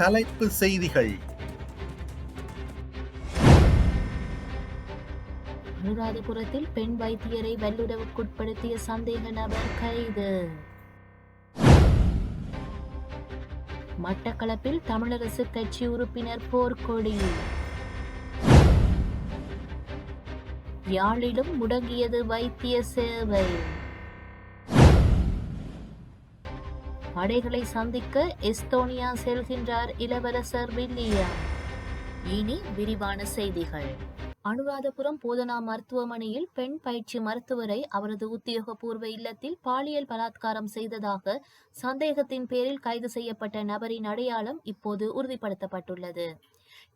தலைப்பு செய்திகள். அனுராதபுரத்தில் பெண் வைத்தியரை வல்லுறவுக்குட்படுத்திய சந்தேக நபர் கைது. மட்டக்களப்பில் தமிழரசு கட்சி உறுப்பினர் போர்க்கொடி. யாழிலும் முடங்கியது வைத்திய சேவை. படைகளை சந்திக்க எஸ்தோனியா செல்கின்றார் இளவரசர் வில்லியம். இனி விரிவான செய்திகள். அனுராதபுரம் போதனா மருத்துவமனையில் பெண் பயிற்சி மருத்துவரை அவரது உத்தியோகபூர்வ இல்லத்தில் பாலியல் பலாத்காரம் செய்ததாக சந்தேகத்தின் பேரில் கைது செய்யப்பட்ட நபரின் அடையாளம் இப்போது உறுதிப்படுத்தப்பட்டுள்ளது.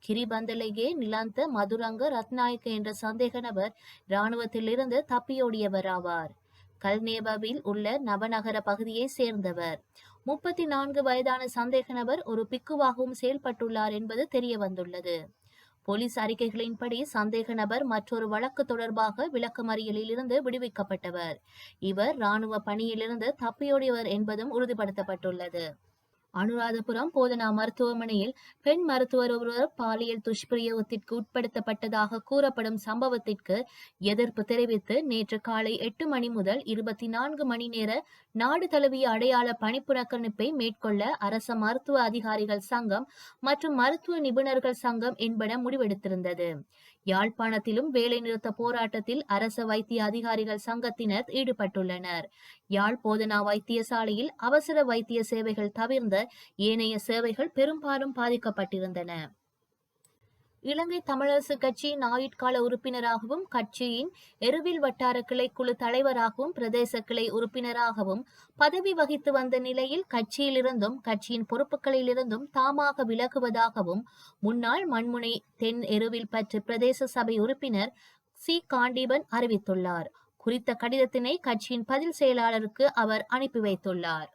கிரிபந்தலையே நிலாந்த மதுரங்க ரத்நாயக்க என்ற சந்தேக நபர் இராணுவத்திலிருந்து தப்பியோடியவர் ஆவார். கல்நேபாவில் உள்ள நவநகர பகுதியை சேர்ந்தவர். முப்பத்தி நான்கு வயதான சந்தேக நபர் ஒரு பிக்குவாகவும் செயல்பட்டுள்ளார் என்பது தெரிய வந்துள்ளது போலீஸ் அறிக்கைகளின்படி சந்தேக நபர் மற்றொரு வழக்கு தொடர்பாக விளக்கமறியலில் இருந்து விடுவிக்கப்பட்டவர். இவர் ராணுவ பணியிலிருந்து தப்பியோடியவர் என்பதும் உறுதிப்படுத்தப்பட்டுள்ளது. அனுராதபுரம் போதனா மருத்துவமனையில் பெண் மருத்துவர் ஒருவர் பாலியல் துஷ்பிரயோகத்திற்கு உட்படுத்தப்பட்டதாக கூறப்படும் சம்பவத்திற்கு எதிர்ப்பு தெரிவித்து நேற்று காலை எட்டு மணி முதல் இருபத்தி நான்கு மணி நேர நாடு தழுவிய அடையாள பணிப்புறக்கணிப்பை மேற்கொள்ள அரச மருத்துவ அதிகாரிகள் சங்கம் மற்றும் மருத்துவ நிபுணர்கள் சங்கம் என்பன முடிவெடுத்திருந்தது. யாழ்ப்பாணத்திலும் வேலைநிறுத்த போராட்டத்தில் அரச வைத்திய அதிகாரிகள் சங்கத்தினர் ஈடுபட்டுள்ளனர். யாழ் போதனா வைத்தியசாலையில் அவசர வைத்திய சேவைகள் தவிர்ந்த ஏனைய சேவைகள் பெரும்பாலும் பாதிக்கப்பட்டிருந்தன. இலங்கை தமிழரசு கட்சியின் ஆயுட்கால உறுப்பினராகவும் கட்சியின் எருவில் வட்டார கிளை குழு தலைவராகவும் பிரதேச கிளை உறுப்பினராகவும் பதவி வகித்து வந்த நிலையில் கட்சியிலிருந்தும் கட்சியின் பொறுப்புகளிலிருந்தும் தாமாக விலகுவதாகவும் முன்னாள் மண்முனை தென் எருவில் பற்றி பிரதேச சபை உறுப்பினர் சி. காண்டீபன் அறிவித்துள்ளார். குறித்த கடிதத்தினை கட்சியின் பதில் செயலாளருக்கு அவர் அனுப்பி வைத்துள்ளார்.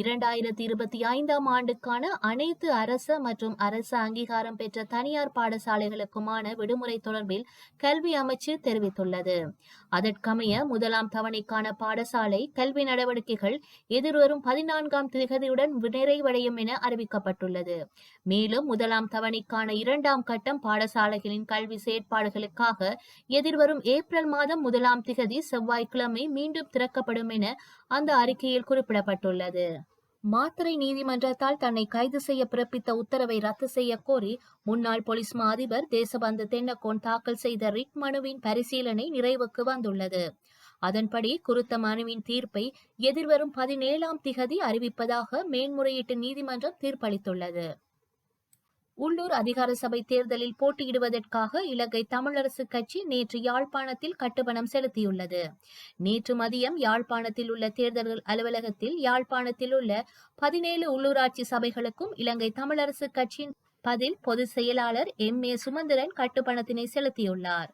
இரண்டாயிரத்தி இருபத்தி ஐந்தாம் ஆண்டுக்கான அனைத்து அரச மற்றும் அரசு அங்கீகாரம் பெற்ற தனியார் பாடசாலைகளுக்குமான விடுமுறை தொடர்பில் கல்வி அமைச்சு தெரிவித்துள்ளது. அதற்கமைய முதலாம் தவணைக்கான பாடசாலை கல்வி நடவடிக்கைகள் எதிர்வரும் பதினான்காம் திகதியுடன் நிறைவடையும் என அறிவிக்கப்பட்டுள்ளது. மேலும் முதலாம் தவணைக்கான இரண்டாம் கட்டம் பாடசாலைகளின் கல்வி செயற்பாடுகளுக்காக எதிர்வரும் ஏப்ரல் மாதம் முதலாம் திகதி செவ்வாய்க்கிழமை மீண்டும் திறக்கப்படும் என அந்த அறிக்கையில் குறிப்பிடப்பட்டுள்ளது. மாத்திரை நீதிமன்றத்தால் தன்னை கைது செய்ய பிறப்பித்த உத்தரவை ரத்து செய்ய கோரி முன்னாள் போலீஸ் மா அதிபர் தேசபந்து தென்னக்கோன் தாக்கல் செய்த ரிட் மனுவின் பரிசீலனை நிறைவுக்கு வந்துள்ளது. அதன்படி குறித்த மனுவின் தீர்ப்பை எதிர்வரும் பதினேழாம் திகதி அறிவிப்பதாக மேன்முறையீட்டு நீதிமன்றம் தீர்ப்பளித்துள்ளது. உள்ளூர் அதிகார சபை தேர்தலில் போட்டியிடுவதற்காக இலங்கை தமிழரசு கட்சி நேற்று யாழ்ப்பாணத்தில் கட்டுப்பணம் செலுத்தியுள்ளது. நேற்று மதியம் யாழ்ப்பாணத்தில் உள்ள தேர்தல்கள் அலுவலகத்தில் யாழ்ப்பாணத்தில் உள்ள பதினேழு உள்ளூராட்சி சபைகளுக்கும் இலங்கை தமிழரசு கட்சியின் பதில் பொதுச் செயலாளர் எம் ஏ சுமந்திரன் கட்டுப்பணத்தினை செலுத்தியுள்ளார்.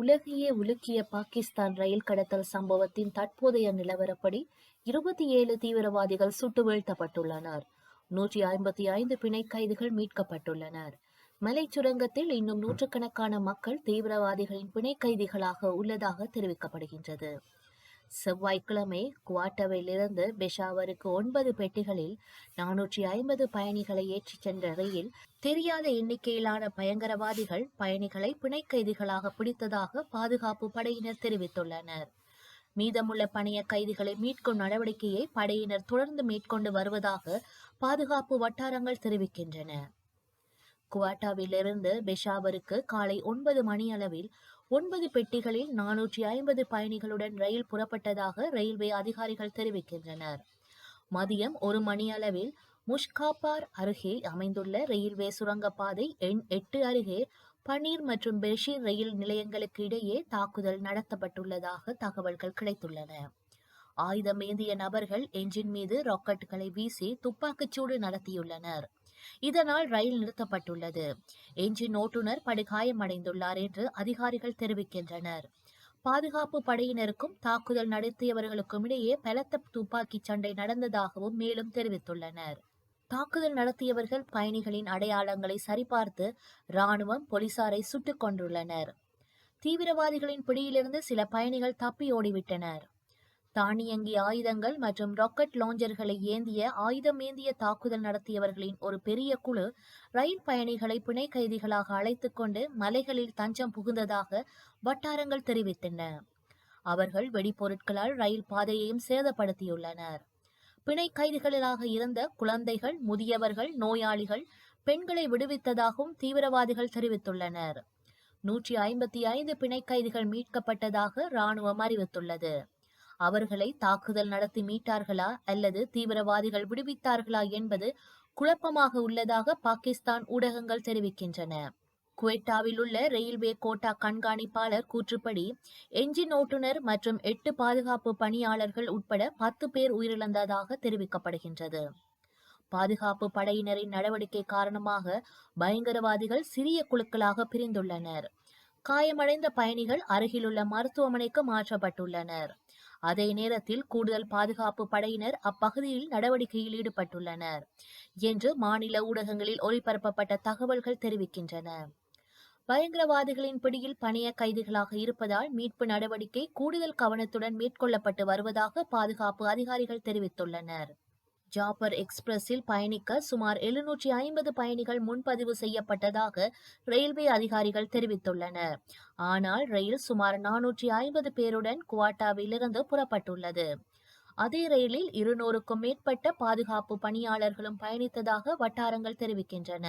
உலகையே உலுக்கிய பாகிஸ்தான் ரயில் கடத்தல் சம்பவத்தின் தற்போதைய நிலவரப்படி இருபத்தி ஏழு தீவிரவாதிகள் சுட்டு வீழ்த்தப்பட்டுள்ளனர். நூற்றி ஐம்பத்தி ஐந்து பிணை கைதிகள் மீட்கப்பட்டுள்ளனர். மலைச் சுரங்கத்தில் இன்னும் நூற்றுக்கணக்கான மக்கள் தீவிரவாதிகளின் பிணை கைதிகளாக உள்ளதாக தெரிவிக்கப்படுகின்றது. செவ்வாய்க்கிழமை குவாட்டவிலிருந்து பெஷாவருக்கு ஒன்பது பெட்டிகளில் நானூற்றி ஐம்பது பயணிகளை ஏற்றிச் சென்ற ரயில் தெரியாத எண்ணிக்கையிலான பயங்கரவாதிகள் பயணிகளை பிணை கைதிகளாக பிடித்ததாக பாதுகாப்பு படையினர் தெரிவித்துள்ளனர். மீதமுள்ள பணைய கைதிகளை மீட்கும் நடவடிக்கையை படையினர் தொடர்ந்து மேற்கொண்டு வருவதாக பாதுகாப்பு வட்டாரங்கள் தெரிவிக்கின்றன. குவாட்டாவிலிருந்து பெஷாவருக்கு காலை ஒன்பது மணி அளவில் ஒன்பது பெட்டிகளில் நானூற்றி ஐம்பது பயணிகளுடன் ரயில் புறப்பட்டதாக ரயில்வே அதிகாரிகள் தெரிவிக்கின்றனர். மதியம் ஒரு மணி அளவில் முஷ்காபார் அருகே அமைந்துள்ள ரயில்வே சுரங்கப்பாதை எண் எட்டு அருகே பனீர் மற்றும் பெஷீர் ரயில் நிலையங்களுக்கு இடையே தாக்குதல் நடத்தப்பட்டுள்ளதாக தகவல்கள் கிடைத்துள்ளன. ஆயுதம் ஏந்திய நபர்கள் என்ஜின் மீது ராக்கெட்டுகளை வீசி துப்பாக்கிச்சூடு நடத்தியுள்ளனர். இதனால் ரயில் நிறுத்தப்பட்டுள்ளது. எஞ்சின் ஓட்டுநர் படுகாயமடைந்துள்ளார் என்று அதிகாரிகள் தெரிவிக்கின்றனர். பாதுகாப்பு படையினருக்கும் தாக்குதல் நடத்தியவர்களுக்கும் இடையே பலத்த துப்பாக்கிச் சண்டை நடந்ததாகவும் மேலும் தெரிவித்துள்ளனர். தாக்குதல் நடத்தியவர்கள் பயணிகளின் அடையாளங்களை சரிபார்த்து ராணுவம் போலீசாரை சுட்டுக் கொண்டுள்ளனர் தீவிரவாதிகளின் பிடியிலிருந்து சில பயணிகள் தப்பி ஓடிவிட்டனர். தானியங்கி ஆயுதங்கள் மற்றும் ராக்கெட் லாஞ்சர்களை ஏந்திய ஆயுதமேந்திய தாக்குதல் நடத்தியவர்களின் ஒரு பெரிய குழு ரயில் பயணிகளை பிணை கைதிகளாக அழைத்துக் கொண்டு மலைகளில் தஞ்சம் புகுந்ததாக வட்டாரங்கள் தெரிவித்தன. அவர்கள் வெடிப்பொருட்களால் ரயில் பாதையையும் சேதப்படுத்தியுள்ளனர். பிணை கைதிகளாக இருந்த குழந்தைகள் முதியவர்கள் நோயாளிகள் பெண்களை விடுவித்ததாகவும் தீவிரவாதிகள் தெரிவித்துள்ளனர். நூற்றி ஐம்பத்தி ஐந்து பிணை கைதிகள் மீட்கப்பட்டதாக ராணுவம் அறிவித்துள்ளது. அவர்களை தாக்குதல் நடத்தி மீட்டார்களா அல்லது தீவிரவாதிகள் விடுவித்தார்களா என்பது குழப்பமாக உள்ளதாக பாகிஸ்தான் ஊடகங்கள் தெரிவிக்கின்றன. குவெட்டாவில் உள்ள ரயில்வே கோட்டா கண்காணிப்பாளர் கூற்றுப்படி எஞ்சின் ஓட்டுநர் மற்றும் எட்டு பாதுகாப்பு பணியாளர்கள் உட்பட பத்து பேர் உயிரிழந்ததாக தெரிவிக்கப்படுகின்றது. பாதுகாப்பு படையினரின் நடவடிக்கை காரணமாக பயங்கரவாதிகள் சிறிய குழுக்களாக பிரிந்துள்ளனர். காயமடைந்த பயணிகள் அருகிலுள்ள மருத்துவமனைக்கு மாற்றப்பட்டுள்ளனர். அதே நேரத்தில் கூடுதல் பாதுகாப்பு படையினர் அப்பகுதியில் நடவடிக்கையில் ஈடுபட்டுள்ளனர் என்று மாநில ஊடகங்களில் ஒளிபரப்பப்பட்ட தகவல்கள் தெரிவிக்கின்றன. பயங்கரவாதிகளின் பிடியில் பணிய கைதிகளாக இருப்பதால் மீட்பு நடவடிக்கை கூடுதல் கவனத்துடன் மேற்கொள்ளப்பட்டு வருவதாக பாதுகாப்பு அதிகாரிகள் தெரிவித்துள்ளனர். ஜாப்பர் எக்ஸ்பிரஸில் பயணிக்க சுமார் எழுநூற்றி ஐம்பது பயணிகள் முன்பதிவு செய்யப்பட்டதாக ரயில்வே அதிகாரிகள் தெரிவித்துள்ளனர். ஆனால் ரயில் சுமார் நானூற்றி ஐம்பது பேருடன் குவாட்டாவிலிருந்து புறப்பட்டுள்ளது. அதே ரயிலில் இருநூறுக்கும் மேற்பட்ட பாதுகாப்பு பணியாளர்களும் பயணித்ததாக வட்டாரங்கள் தெரிவிக்கின்றன.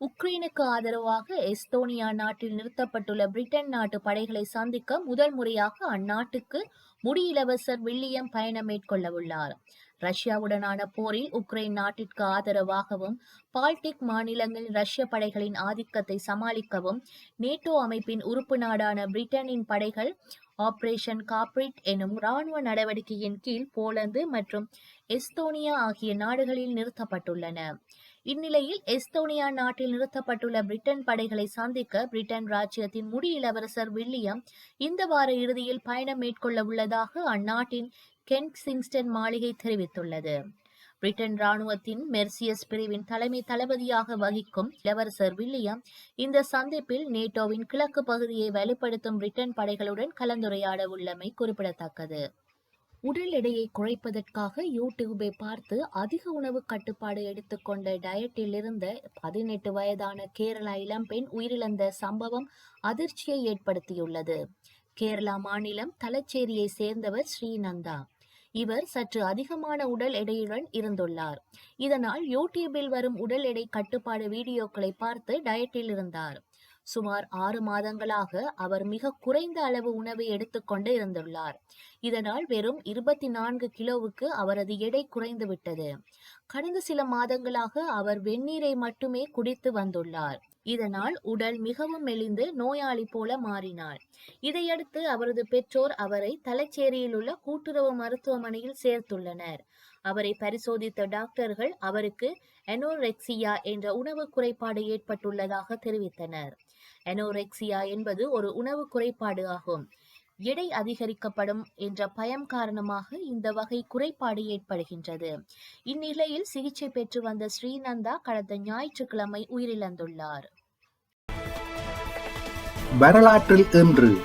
உக்ரைனுக்கு ஆதரவாக எஸ்தோனியா நாட்டில் நிறுத்தப்பட்டுள்ள பிரிட்டன் நாட்டு படைகளை சந்திக்க முதல் முறையாக அந்நாட்டுக்கு முடியிலவசர் வில்லியம் பயணம் மேற்கொள்ளவுள்ளார் ரஷ்யாவுடனான போரில் உக்ரைன் நாட்டிற்கு ஆதரவாகவும் பால்டிக் மாநிலங்களில் ரஷ்ய படைகளின் ஆதிக்கத்தை சமாளிக்கவும் நேட்டோ அமைப்பின் உறுப்பு நாடான பிரிட்டனின் படைகள் ஆபரேஷன் காப்ரிட் எனும் ராணுவ நடவடிக்கையின் கீழ் போலந்து மற்றும் எஸ்தோனியா ஆகிய நாடுகளில் நிறுத்தப்பட்டுள்ளன. இந்நிலையில் எஸ்தோனியா நாட்டில் நிறுத்தப்பட்டுள்ள பிரிட்டன் படைகளை சந்திக்க பிரிட்டன் ராஜ்யத்தின் முடி இளவரசர் வில்லியம் இந்த வார இறுதியில் பயணம் மேற்கொள்ள உள்ளதாக அந்நாட்டின் கென்சிங்ஸ்டன் மாளிகை தெரிவித்துள்ளது. பிரிட்டன் ராணுவத்தின் மெர்சியஸ் பிரிவின் தலைமை தளபதியாக வகிக்கும் இளவரசர் வில்லியம் இந்த சந்திப்பில் நேட்டோவின் கிழக்கு பகுதியை வலுப்படுத்தும் பிரிட்டன் படைகளுடன் கலந்துரையாட உள்ளமை குறிப்பிடத்தக்கது. உடல் எடையை குறைப்பதற்காக யூடியூபை பார்த்து அதிக உணவு கட்டுப்பாடு எடுத்துக்கொண்ட டயட்டில் இருந்த பதினெட்டு வயதான கேரளா இளம்பெண் உயிரிழந்த சம்பவம் அதிர்ச்சியை ஏற்படுத்தியுள்ளது. கேரளா மாநிலம் தலச்சேரியை சேர்ந்தவர் ஸ்ரீநந்தா. இவர் சற்று அதிகமான உடல் எடையுடன் இருந்துள்ளார். இதனால் யூடியூபில் வரும் உடல் எடை கட்டுப்பாடு வீடியோக்களை பார்த்து டயட்டில் இருந்தார். சுமார் ஆறு மாதங்களாக அவர் மிக குறைந்த அளவு உணவை எடுத்துக்கொண்டு இருந்துள்ளார். இதனால் வெறும் இருபத்தி நான்கு கிலோவுக்கு அவரது எடை குறைந்துவிட்டது. கடந்த சில மாதங்களாக அவர் வெந்நீரை மட்டுமே குடித்து வந்துள்ளார். இதனால் உடல் மிகவும் மெலிந்து நோயாளி போல மாறினார் இதையடுத்து அவரது பெற்றோர் அவரை தலைச்சேரியில் உள்ள கூட்டுறவு மருத்துவமனையில் சேர்த்துள்ளனர். அவரை பரிசோதித்த டாக்டர்கள் அவருக்கு எனோரெக்சியா என்ற உணவு குறைபாடு ஏற்பட்டுள்ளதாக தெரிவித்தனர். எனோரெக்சியா என்பது ஒரு உணவு குறைபாடு ஆகும். எடை அதிகரிக்கப்படும் என்ற பயம் காரணமாக இந்த வகை குறைபாடு ஏற்படுகின்றது. இந்நிலையில் சிகிச்சை பெற்று வந்த ஸ்ரீநந்தா கடந்த ஞாயிற்றுக்கிழமை உயிரிழந்துள்ளார். வரலாற்றில் இன்று.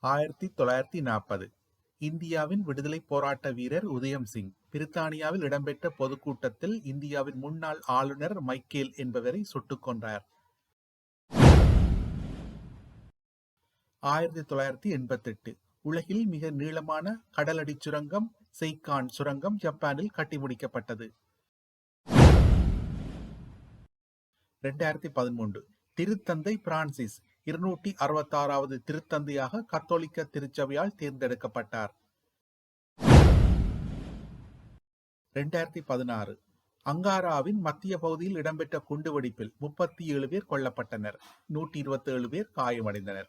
ஆயிரத்தி தொள்ளாயிரத்தி நாற்பது. இந்தியாவின் விடுதலை போராட்ட வீரர் உதயம் சிங். பிரித்தானியாவில் இடம்பெற்ற பொதுக்கூட்டத்தில் இந்தியாவின் முன்னாள் ஆளுநர் மைக்கேல் என்பவரை சுட்டுக் கொன்றார். ஆயிரத்தி தொள்ளாயிரத்தி எண்பத்தெட்டு. உலகில் மிக நீளமான கடலடி சுரங்கம் செய்கான் சுரங்கம் ஜப்பானில் கட்டி முடிக்கப்பட்டது. இரண்டாயிரத்தி பதிமூன்று. திருத்தந்தை பிரான்சிஸ் இருநூற்றி அறுபத்தாறாவது திருத்தந்தையாக கத்தோலிக்க திருச்சபையால் தேர்ந்தெடுக்கப்பட்டார். இரண்டாயிரத்தி பதினாறு. அங்காராவின் மத்திய பகுதியில் இடம்பெற்ற குண்டுவெடிப்பில் முப்பத்தி ஏழு பேர் கொல்லப்பட்டனர். நூற்றி இருபத்தி ஏழு பேர் காயமடைந்தனர்.